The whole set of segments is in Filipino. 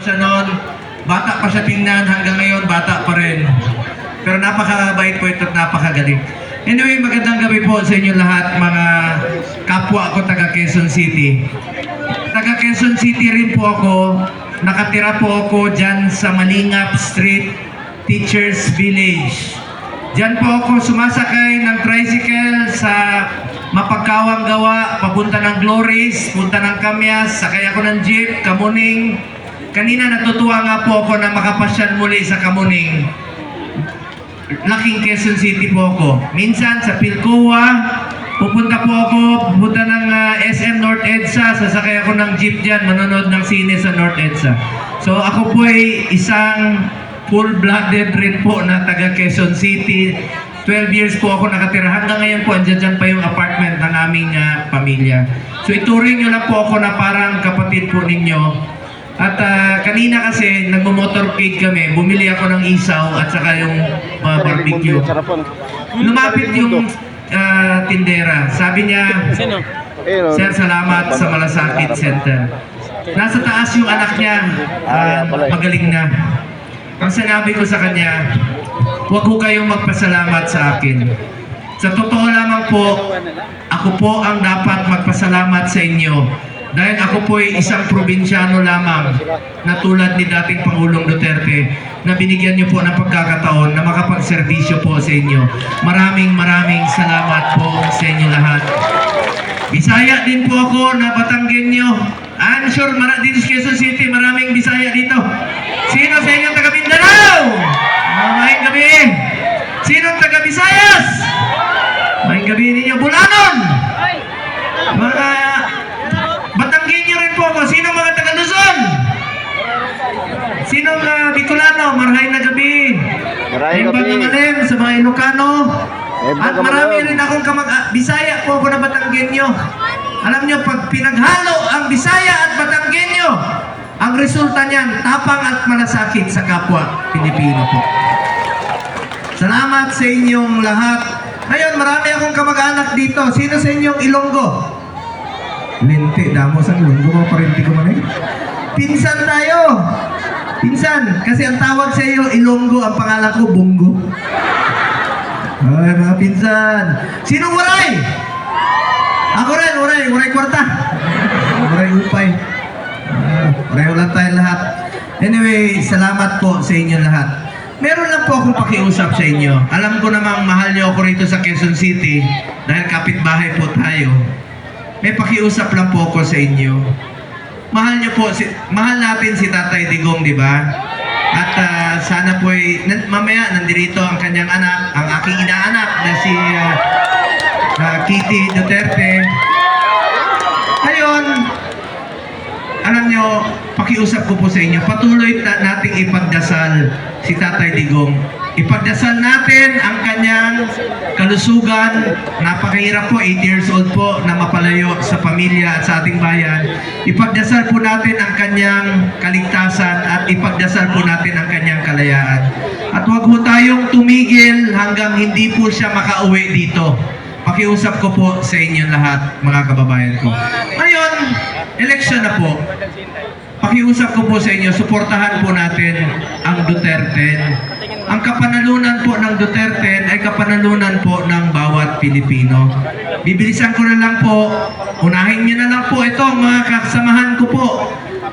siya noon, bata pa siya tingnan, hanggang ngayon bata pa rin. Pero napakabait po ito at napakagaling. Anyway, magandang gabi po sa inyo lahat, mga kapwa ko taga Quezon City. Taga Quezon City rin po ako. Nakatira po ako dyan sa Malingap Street, Teachers Village. Diyan po ako sumasakay ng tricycle sa Mapagkawang Gawa, papunta ng Glories, punta ng Kamyas, sakay ako ng jeep, Kamuning. Kanina natutuwa nga po ako na makapasyal muli sa Kamuning. Laking Quezon City po ako. Minsan sa Pilcoa, pupunta po ako, pupunta ng ah, SM North EDSA, sasakay ako ng jeep dyan, manonood ng sine sa North EDSA. So ako po ay isang full-blooded rin po na taga Quezon City. 12 years po ako nakatira. Hanggang ngayon po, andyan dyan pa yung apartment ng aming ah, pamilya. So ituring nyo lang po ako na parang kapatid po ninyo. At ah, kanina kasi nagmo-motorcade kami, bumili ako ng isaw at saka yung ah, barbecue. Lumapit yung ah, tindera. Sabi niya, oh. Sir, salamat sa Malasakit Center. Nasa taas yung anak niya, ah, magaling na. Ang sinabi ko sa kanya, huwag ko kayong magpasalamat sa akin. Sa totoo lamang po, ako po ang dapat magpasalamat sa inyo. Dahil ako po ay isang probinsyano lamang na tulad ni dating Pangulong Duterte na binigyan niyo po ng pagkakataon na makapagserbisyo po sa inyo. Maraming maraming salamat po sa inyo lahat. Bisaya din po ako na Batanggenyo. I'm sure mara sa Quezon City, maraming Bisaya dito. Sino sa inyo taga Mindanao? Ah, Maayong gabi. Sino taga Visayas? Maayong gabi ninyo. Bulanon! Mga Batanggenyo rin po ako. Sino mga taga Luzon? Sino mga Bicolano? Marhay na gabi. Bangamalim sa mga Ilocano. Eh, At marami rin akong kamag... ah, Bisaya po ako na Batanggenyo. Alam nyo, pag pinaghalo ang Bisaya at Batanggenyo, ang resulta niyan, tapang at malasakit sa kapwa Pilipino po. Salamat sa inyong lahat. Ngayon, marami akong kamag-anak dito. Sino sa inyong Ilonggo? Linti, damo sa Ilonggo mo, parinti ko man eh. Pinsan tayo. Pinsan, kasi ang tawag sa iyo, Ilonggo, ang pangalan ko, Bungo. Ay, mga pinsan. Sinong waray? Ako rin, waray. Waray kwarta. Waray upay. Uh, pareho lang tayo lahat. Anyway, salamat po sa inyo lahat. Meron lang po akong pakiusap sa inyo. Alam ko namang mahal niyo ako rito sa Quezon City dahil kapitbahay po tayo. May pakiusap lang po ako sa inyo. Mahal niyo po, si, mahal natin si Tatay Digong, di ba? At ah, sana po ay, mamaya nandirito ang kanyang anak, ang aking inaanak na si ah, ah, Kitty Duterte. Ngayon, alam nyo, pakiusap ko po sa inyo, patuloy na nating ipagdasal si Tatay Digong. Ipagdasal natin ang kanyang kalusugan. Napakahirap po, 8 years old po na mapalayo sa pamilya at sa ating bayan. Ipagdasal po natin ang kanyang kaligtasan at ipagdasal po natin ang kanyang kalayaan. At huwag po tayong tumigil hanggang hindi po siya makauwi dito. Pakiusap ko po sa inyo lahat, mga kababayan ko. Ngayon, election na po. Pakiusap ko po sa inyo, suportahan po natin ang Duterte. Ang kapanalunan po ng Duterte ay kapanalunan po ng bawat Pilipino. Bibilisan ko na lang po, unahin niyo na lang po ito mga kasamahan ko po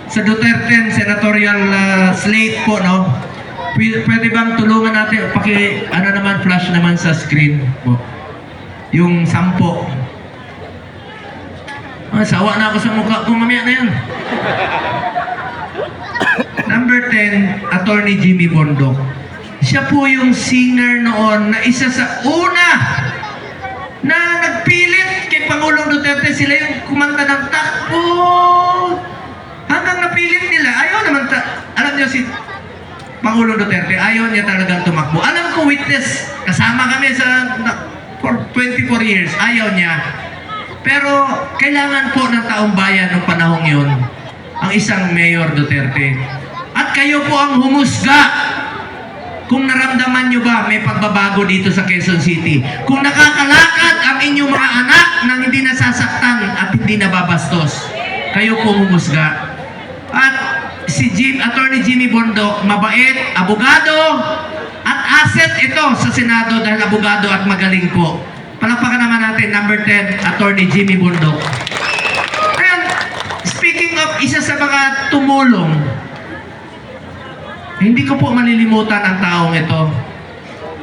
sa Duterte senatorial uh, slate po, no? Pwede, bang tulungan natin, paki, ano naman, flash naman sa screen po. Yung sampo. Ah, sawa na ako sa mukha ko, mamaya na yan. Number 10, Attorney Jimmy Bondok. Siya po yung singer noon na isa sa una na nagpilit kay Pangulong Duterte. Sila yung kumanta ng takbo. Hanggang napilit nila. Ayaw naman, alam niyo si Pangulong Duterte, ayaw niya talagang tumakbo. Alam ko, witness, kasama kami sa for 24 years, ayaw niya. Pero kailangan po ng taong bayan ng panahong yun ang isang Mayor Duterte. Kayo po ang humusga kung naramdaman nyo ba may pagbabago dito sa Quezon City. Kung nakakalakad ang inyong mga anak nang hindi nasasaktan at hindi nababastos. Kayo po humusga. At si Jim, Attorney Jimmy Bondok, mabait, abogado, at asset ito sa Senado dahil abogado at magaling po. Palakpakan naman natin, number 10, Attorney Jimmy Bondok. Ayan, speaking of isa sa mga tumulong, hindi ko po malilimutan ang taong ito.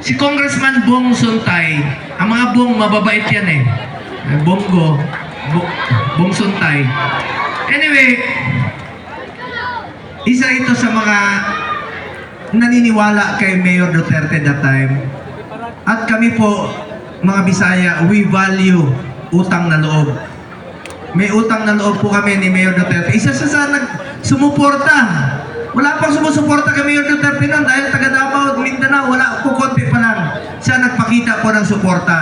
Si Congressman Bong Suntay, ang mga Bong mababait yan eh. Bongo, Bo- Bong Suntay. Anyway, isa ito sa mga naniniwala kay Mayor Duterte that time. At kami po, mga Bisaya, we value utang na loob. May utang na loob po kami ni Mayor Duterte. Isa sa sa nag sumuporta. Wala pang sumusuporta kay Mayor Duterte noon dahil taga Davao, Mindanao, wala po konti pa lang. Siya nagpakita po ng suporta.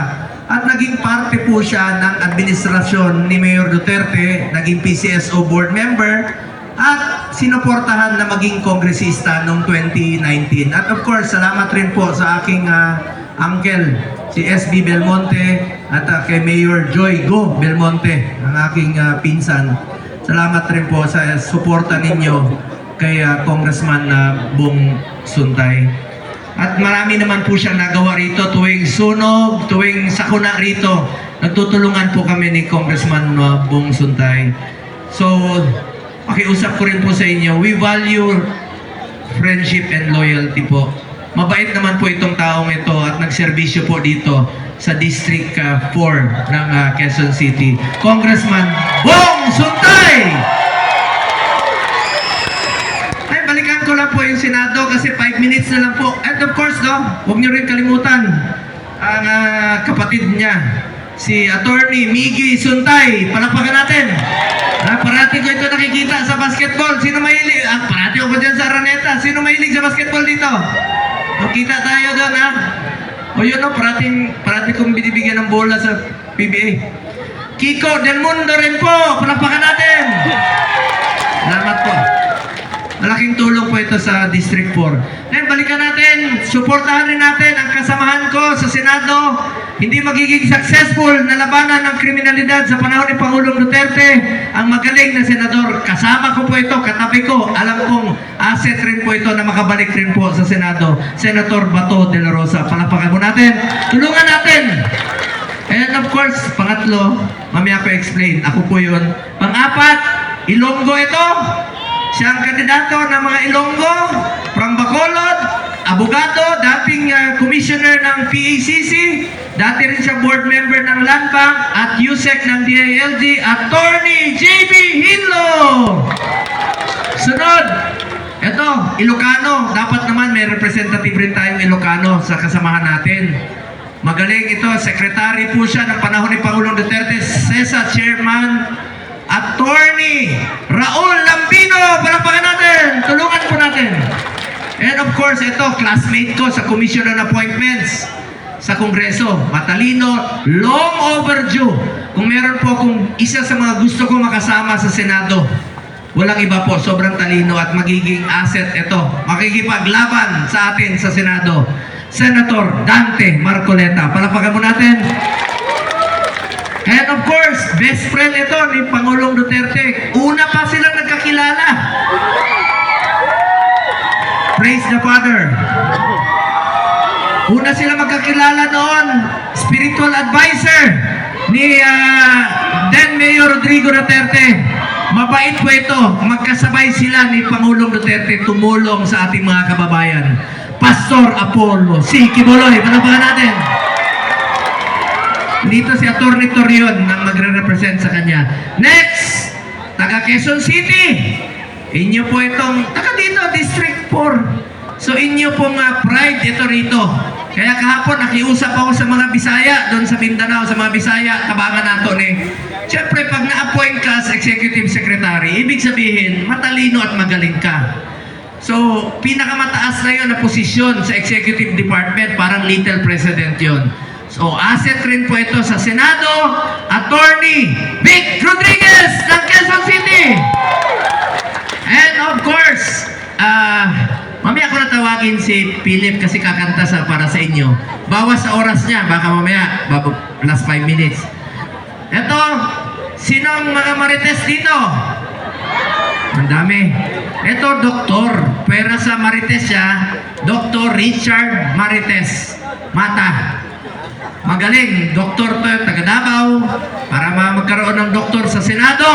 At naging parte po siya ng administrasyon ni Mayor Duterte, naging PCSO board member, at sinuportahan na maging kongresista noong 2019. At of course, salamat rin po sa aking ah, uncle, si SB Belmonte, at ah, kay Mayor Joy Go Belmonte, ang aking ah, pinsan. Salamat rin po sa suporta ninyo kay ah, Congressman na Bong Suntay. At marami naman po siyang nagawa rito tuwing sunog, tuwing sakuna rito. Nagtutulungan po kami ni Congressman uh, Bong Suntay. So, pakiusap ko rin po sa inyo, we value friendship and loyalty po. Mabait naman po itong taong ito at nagserbisyo po dito sa District uh, 4 ng uh, Quezon City. Congressman Bong Suntay! Ay, balikan ko lang po yung Senado kasi 5 minutes na lang po. And of course, no, huwag niyo rin kalimutan ang ah, kapatid niya, si Attorney Miggy Suntay. Palakpakan natin. Ah, parati ko ito nakikita sa basketball. Sino mahilig? Ah, parati ako dyan sa Araneta. Sino mahilig sa basketball dito? O, kita tayo doon, ha? O yun, no, parating, parati kong binibigyan ng bola sa PBA. Kiko Del Mundo rin po. Palakpakan natin. Salamat po. Malaking tulong po ito sa District 4. Ngayon, balikan natin, suportahan rin natin ang kasamahan ko sa Senado. Hindi magiging successful na labanan ng kriminalidad sa panahon ni Pangulong Duterte. Ang magaling na senador, kasama ko po ito, katabi ko. Alam kong asset rin po ito na makabalik rin po sa Senado. Senator Bato de la Rosa. Palakpakan po natin. Tulungan natin. And of course, pangatlo, mamaya ko explain. Ako po yun. Pang-apat, Ilonggo ito. Siya ang kandidato ng mga Ilonggo, from Bacolod, abogado, dating uh, commissioner ng PACC, dati rin siya board member ng Land Bank at USEC ng DILG, Attorney JB Hinlo! Sunod, ito, Ilocano. Dapat naman may representative rin tayong Ilocano sa kasamahan natin. Magaling ito, secretary po siya ng panahon ni Pangulong Duterte, CESA Chairman, Attorney Raul Lambino. Palakpakan natin, tulungan po natin. And of course, ito, classmate ko sa Commission on Appointments sa Kongreso. Matalino, long overdue. Kung meron po akong isa sa mga gusto ko makasama sa Senado, walang iba po, sobrang talino at magiging asset ito. Makikipaglaban sa atin sa Senado. Senator Dante Marcoleta. Palapakan mo natin. And of course, best friend ito ni Pangulong Duterte. Una pa silang nagkakilala. Praise the Father. Una sila magkakilala noon, spiritual advisor ni ah, then Mayor Rodrigo Duterte. Mabait po ito. Magkasabay sila ni Pangulong Duterte tumulong sa ating mga kababayan. Pastor Apollo, si Kibuloy. Panabahan natin. Dito si Atty. Torion ang magre-represent sa kanya. Next, taga Quezon City. Inyo po itong, taga dito, District 4. So inyo pong ah, pride ito rito. Kaya kahapon nakiusap ako sa mga Bisaya doon sa Mindanao, sa mga Bisaya, tabangan nato ni. Siyempre, pag na-appoint ka sa Executive Secretary, ibig sabihin, matalino at magaling ka. So, pinakamataas na yun na posisyon sa Executive Department, parang little president yon. So, asset rin po ito sa Senado, Attorney Vic Rodriguez ng Quezon City. And of course, ah, mamaya ko natawagin si Philip kasi kakanta sa para sa inyo. Bawas sa oras niya, baka mamaya, last 5 minutes. Ito, sinong mga marites dito? Ang dami. Ito, doktor. Pwera sa Marites siya. Dr. Richard Marites. Mata. Magaling. Doktor to, taga Davao. Para ma- magkaroon ng doktor sa Senado.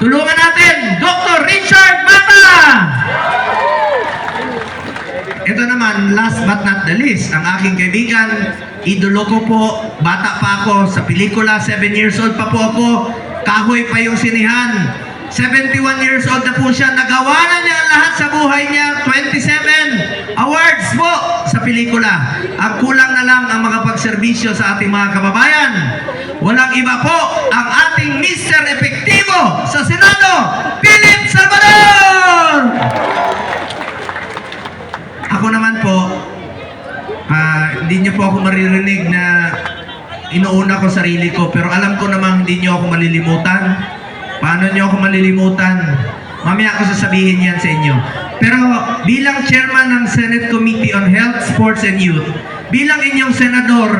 Tulungan natin, Dr. Richard Mata! Ito naman, last but not the least, ang aking kaibigan, idolo ko po, bata pa ako, sa pelikula, 7 years old pa po ako, kahoy pa yung sinihan. 71 years old na po siya, nagawa na niya ang lahat sa buhay niya, 27 awards po sa pelikula. Ang kulang na lang ang makapagserbisyo sa ating mga kababayan. Walang iba po ang ating Mr. Epektibo sa Senado, Philip Salvador! Ako naman po, ah, hindi niyo po ako maririnig na inuuna ko sarili ko, pero alam ko namang hindi niyo ako malilimutan. Paano niyo ako malilimutan? Mamaya ako sasabihin yan sa inyo. Pero bilang chairman ng Senate Committee on Health, Sports and Youth, bilang inyong senador,